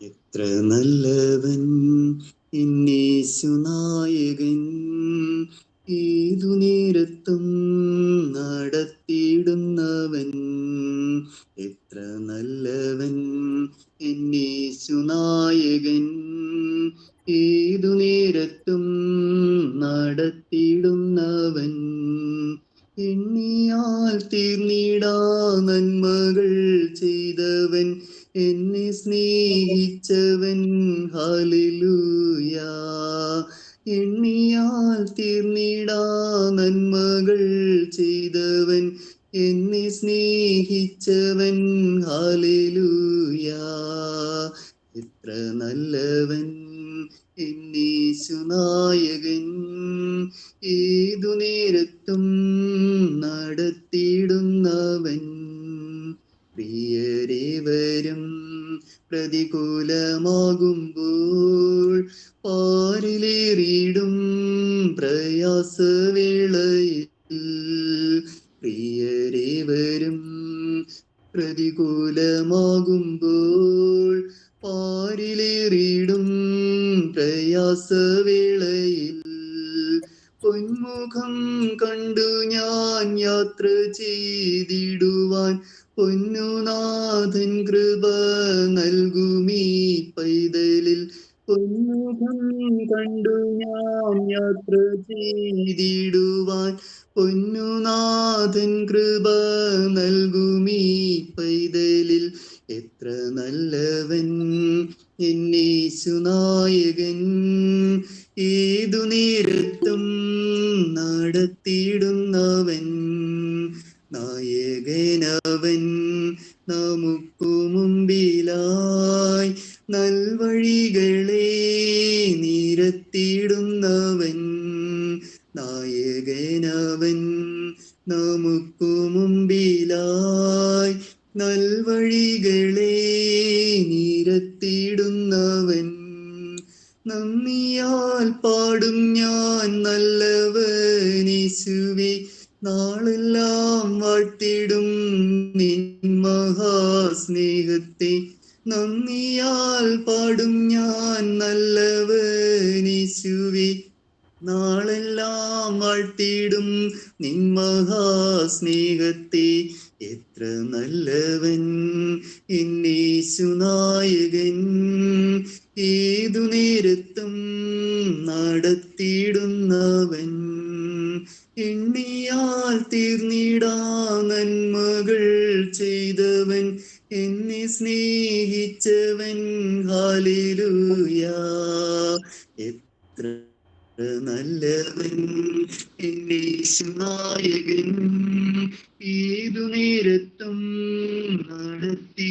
എത്ര നല്ലവൻ ഇന്നീശുനായകൻ ഏതു നേരത്തും നടത്തിയിടുന്നവൻ. എത്ര നല്ലവൻ എന്നീശുനായകൻ ഏതു നേരത്തും നടത്തിയിടുന്നവൻ. എണ്ണിയാൽ തീർന്നിടാ എന്നെ സ്നേഹിച്ചവൻ ഹാലിലൂയ എണ്ണിയാൽ തീർന്നിടാ നന്മകൾ ചെയ്തവൻ. എന്നെ സ്നേഹിച്ചവൻ ഹാലിലൂയ എത്ര നല്ലവൻ എന്നീശുനായകൻ ഏതു നേരത്തും നടത്തിയിടുന്നവൻ പ്രതികൂലമാകുമ്പോൾ പാരിലേറിയിടും പ്രയാസവേളയിൽ. പ്രിയരെ വരും പ്രതികൂലമാകുമ്പോൾ പാരിലേറിയിടും പ്രയാസവേളയിൽ. പൊന്മുഖം കണ്ടു ഞാൻ യാത്ര ചെയ്തിടുവാൻ. പൊന്നുനാഥൻ കൃപ നൽകുമീ പൈതലിൽ. പൊന്മുഖം കണ്ടു ഞാൻ യാത്ര ചെയ്തിടുവാൻ. പൊന്നുനാഥൻ കൃപ നൽകുമീ പൈതലിൽ. എത്ര നല്ലവൻ എന്നീശുനായകൻ ഏതു നേരത്തും നടത്തിയിടുന്നവൻ നായകനവൻ നമുക്കു മുമ്പിലായി നൽവഴികളെ നിരത്തിയിടുന്നവൻ നായകനവൻ നമുക്കു മുമ്പിലായി നൽവഴികളെ നിരത്തിയിടുന്നവൻ. നന്ദിയാൽ പാടും ഞാൻ നല്ലവനീശുവേ നാളെല്ലാം വാഴ്ത്തിടും മഹാസ്നേഹത്തെ. നന്ദിയാൽ പാടും ഞാൻ നല്ലവനീശുവേ നാളെല്ലാം വാഴ്ത്തിടും നിൻ മഹാസ്നേഹത്തെ. എത്ര നല്ലവൻ എന്നീശുനായകൻ ഏതു നേരത്തും നടത്തിയിടുന്നവൻ. എണ്ണിയാൽ തീർന്നിടാ നന്മകൾ ചെയ്തവൻ എന്നെ സ്നേഹിച്ചവൻ എത്ര നല്ലവൻ എന്നീശുനായകൻ ഏതു നേരത്തും നടത്തി